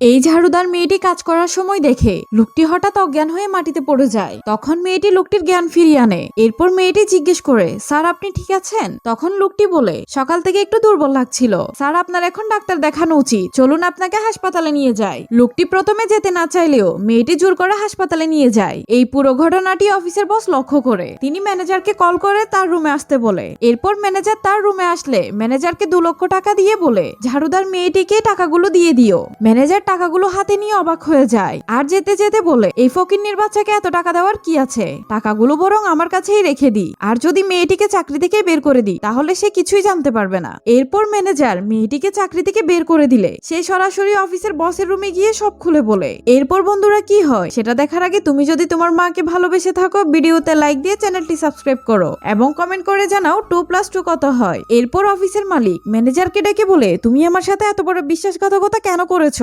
এই ঝাড়ুদার মেয়েটি কাজ করার সময় দেখে লোকটি হঠাৎ অজ্ঞান হয়ে মাটিতে পড়ে যায়। তখন মেয়েটি লোকটির জ্ঞান ফিরিয়ে আনে। এরপর মেয়েটি জিজ্ঞেস করে, স্যার, আপনি ঠিক আছেন? তখন লোকটি বলে, সকাল থেকে একটু দুর্বল লাগছিল। স্যার, আপনার এখন ডাক্তার দেখানো উচিত। চলুন আপনাকে হাসপাতালে নিয়ে যায় লোকটি প্রথমে যেতে না চাইলেও মেয়েটি জোর করে হাসপাতালে নিয়ে যায়। এই পুরো ঘটনাটি অফিসের বস লক্ষ্য করে। তিনি ম্যানেজারকে কল করে তার রুমে আসতে বলে। এরপর ম্যানেজার তার রুমে আসলে ম্যানেজারকে দু লক্ষ টাকা দিয়ে বলে, ঝাড়ুদার মেয়েটিকে টাকাগুলো দিয়ে দিও। ম্যানেজার টাকাগুলো হাতে নিয়ে অবাক হয়ে যায়। আর যেতে যেতে বলে, এই ফকিন্নির বাচ্চাকে এত টাকা দেওয়ার কি আছে? টাকাগুলো বরং আমার কাছেই রেখে দিই। আর যদি মেয়েটিকে চাকরি থেকে বের করে দিই, তাহলে সে কিছুই জানতে পারবে না। এরপর ম্যানেজার মেয়েটিকে চাকরি থেকে বের করে দিলে। সে সরাসরি অফিসের বসের রুমে গিয়ে সব খুলে বলে, এরপর বন্ধুরা কি হয়? সেটা দেখার আগে তুমি যদি তোমার মাকে ভালোবেসে থাকো, ভিডিওতে লাইক দিয়ে চ্যানেলটি সাবস্ক্রাইব করো এবং কমেন্ট করে জানাও টু প্লাস টু কত হয়। এরপর অফিসের মালিক ম্যানেজারকে ডেকে বলে, তুমি আমার সাথে এত বড় বিশ্বাসঘাতকতা কেন করেছ?